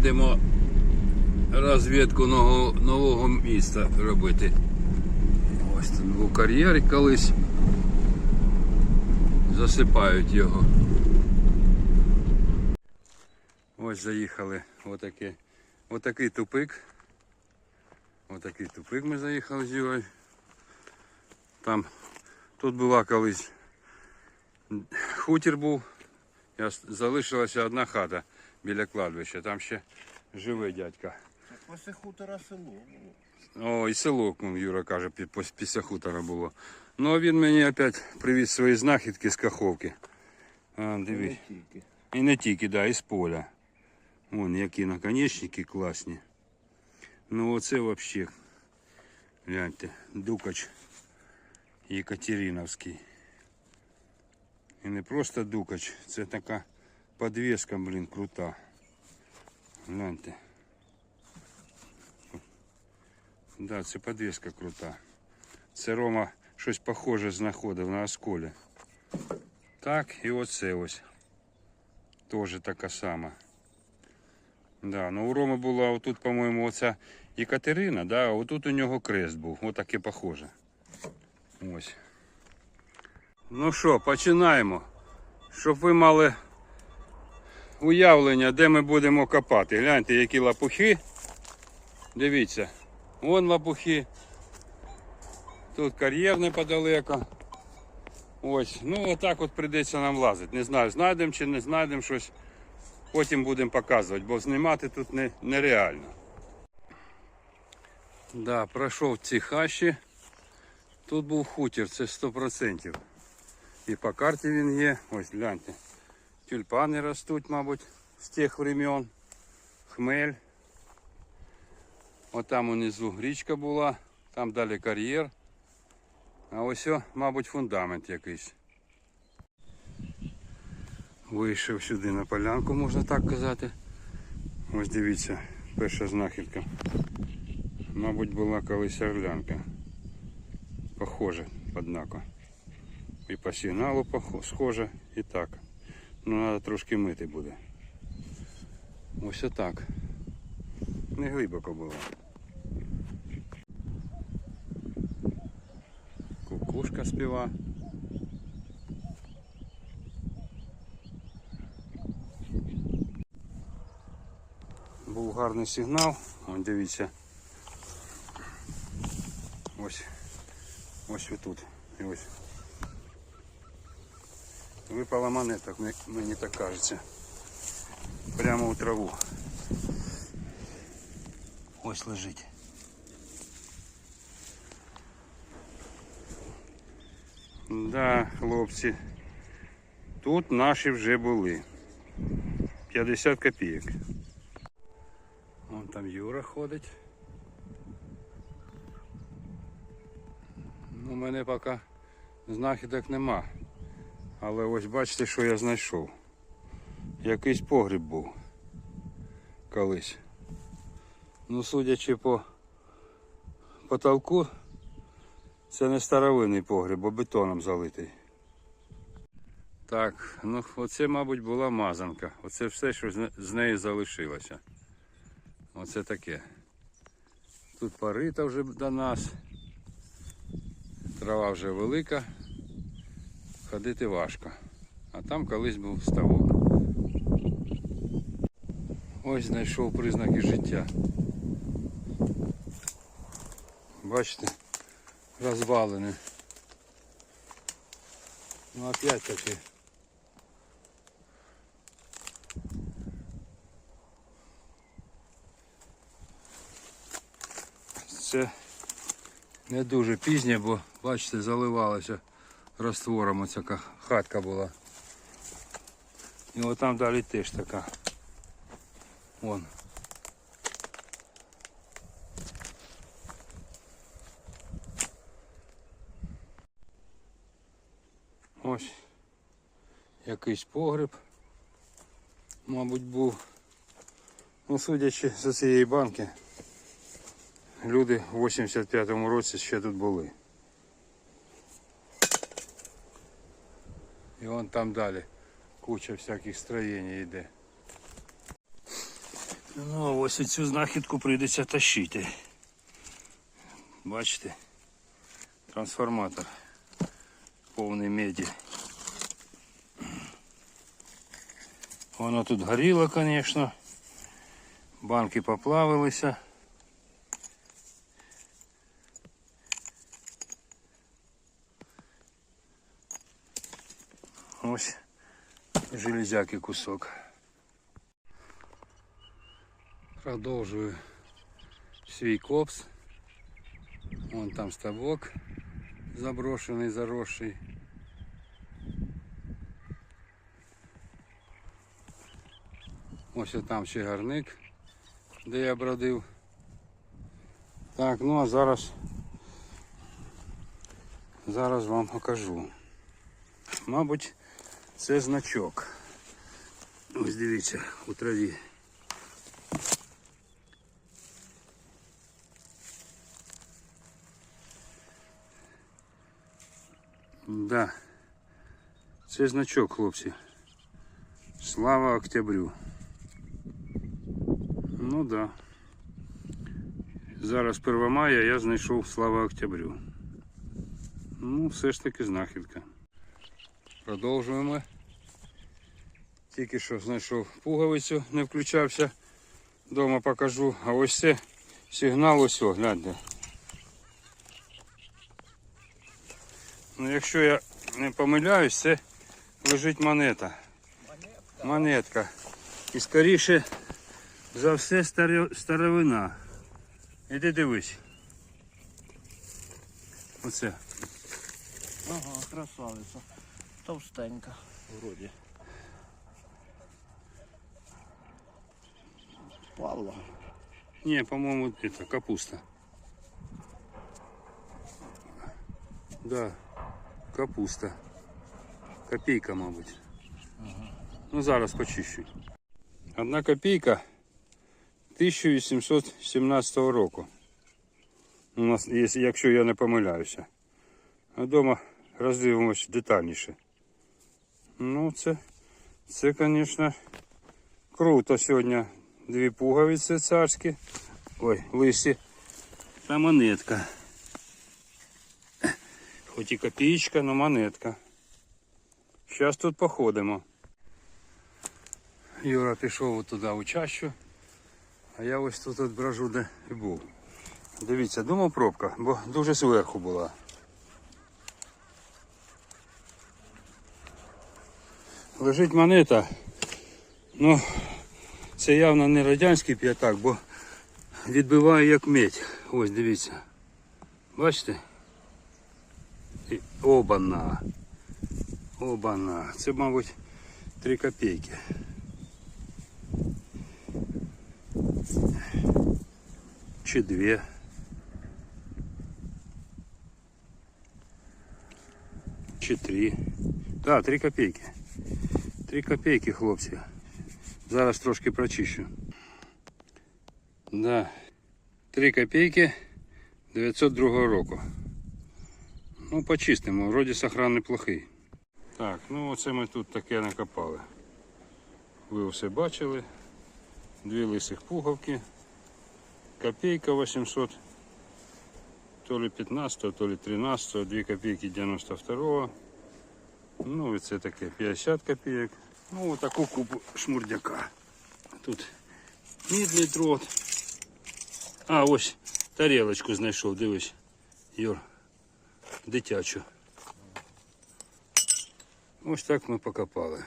Їдемо розвідку нового, міста робити. Ось тут був кар'єр колись. Засипають його. Ось заїхали. Отаке. Отакий тупик. Отакий тупик ми заїхали з Юрою. Там тут була колись хутір був. Залишилася одна хата біля кладбища. Там ще живий дядька. Після хутора село було. О, і село, ну, Юра каже, після хутора було. Ну а він мені опять привіз свої знахідки з каховки. А, дивись. Не тільки. І не тільки, да, і з поля. Вон які наконечники класні. Ну оце взагалі. Гляньте, Дукач Єкатериновський. І не просто Дукач, це така подвеска, блін, крута. Гляньте. Да, це подвеска крута. Це Рома щось похоже знаходив на осколі. Так, і оце ось. Теж така сама. Да, ну у Роми була отут, по-моєму, оця Екатерина, да, а отут у нього крест був. Отаке похоже. Ось. Ну що, починаємо. Щоб ви мали уявлення, де ми будемо копати. Гляньте, які лапухи. Дивіться, вон лапухи. Тут кар'єр неподалеко. Ось, ну отак от прийдеться нам лазити. Не знаю, знайдемо чи не знайдемо щось. Потім будемо показувати, бо знімати тут не, нереально. Да, пройшов ці хащі. Тут був хутір, це 100%. І по карті він є. Ось гляньте. Тюльпани ростуть, мабуть, з тих времен. Хмель. Отам унизу річка була, там далі кар'єр. А ось, мабуть, фундамент якийсь. Вийшов сюди на полянку, можна так казати. Ось дивіться, перша знахідка. Мабуть, була колись орлянка. Похоже, однако. І по сигналу схоже, і так. Ну, треба трошки мити буде. Ось отак. Не глибоко було. Кукушка співа. Був гарний сигнал. Ось дивіться. Ось. Ось тут. І ось. Випала монета, мені- так кажеться. Прямо у траву. Ось лежить. Да, хлопці. Тут наші вже були. 50 копійок. Вон там Юра ходить. Ну, мене поки знахідок нема. Але ось бачите, що я знайшов. Якийсь погріб був колись. Ну, судячи по потолку, це не старовинний погріб, бо бетоном залитий. Так, ну оце, мабуть, була мазанка. Оце все, що з неї залишилося. Оце таке. Тут порита вже до нас. Трава вже велика. Ходити важко. А там колись був ставок. Ось знайшов признаки життя. Бачите, розвалене. Ну опять таки. Це не дуже пізнє, бо бачите, заливалося раствором ка- хатка була. І от там далі теж така. Вон. Ось якийсь погреб, мабуть, був. Ну, судячи з цієї банки, люди в 85-му році ще тут були. І вон там далі куча всяких строєнь йде. Ну, а ось цю знахідку прийдеться тащити. Бачите? Трансформатор повний меді. Воно тут горіло, звісно. Банки поплавилися. Ось железяки кусок. Продовжую свій копс. Вон там ставок заброшений, заросший. Ось там ще гарник, де я бродив. Так, ну а зараз зараз вам покажу. Мабуть, це значок. Ось дивіться, у траві. Да. Це значок, хлопці. Слава Октябрю. Ну да. Зараз 1 мая я знайшов Слава Октябрю. Ну, все ж таки знахідка. Продовжуємо. Тільки що знайшов пуговицю, не включався. Дома покажу. А ось це сигнал ось, о, гляньте. Ну, якщо я не помиляюсь, це лежить монета. Монетка. І скоріше за все старовина. Іди дивись. Оце. Ага, красавиця. Товстенька. Вроді. Павла. Ні, по-моєму, це капуста. Да, капуста. Копійка, мабуть. Ну, зараз почищу. Одна копійка 1817 року. У нас, якщо- якщо я не помиляюся. А вдома роздивимось детальніше. Ну, це, це, звісно, круто сьогодні. Дві пуговиці царські. Ой, лисі. Та монетка. Хоч і копієчка, але монетка. Зараз тут походимо. Юра пішов туди у чащу, а я ось тут от брожу, де і був. Дивіться, думав пробка, бо дуже зверху була. Лежить монета. Ну, це явно не радянський п'ятак, бо відбиває як медь. Ось дивіться. Бачите? І обана. Обана. Це, мабуть, 3 копійки. Чи дві. Чи три. Так, 3 копійки. 3 копійки, хлопці. Зараз трошки прочищу. Да. 3 копійки 902 року. Ну, почистимо, вроді сохран неплохий. Так, ну оце ми тут таке накопали. Ви все бачили. Дві лисих пуговки. Копійка 800. То ли 15, то ли 13, 2 копійки 92. Ну і це таке 50 копійок. Ну, таку купу шмурдяка. Тут мідний дрот. А, ось тарелочку знайшов, дивись. Юр. Дитячу. Ось так ми покопали.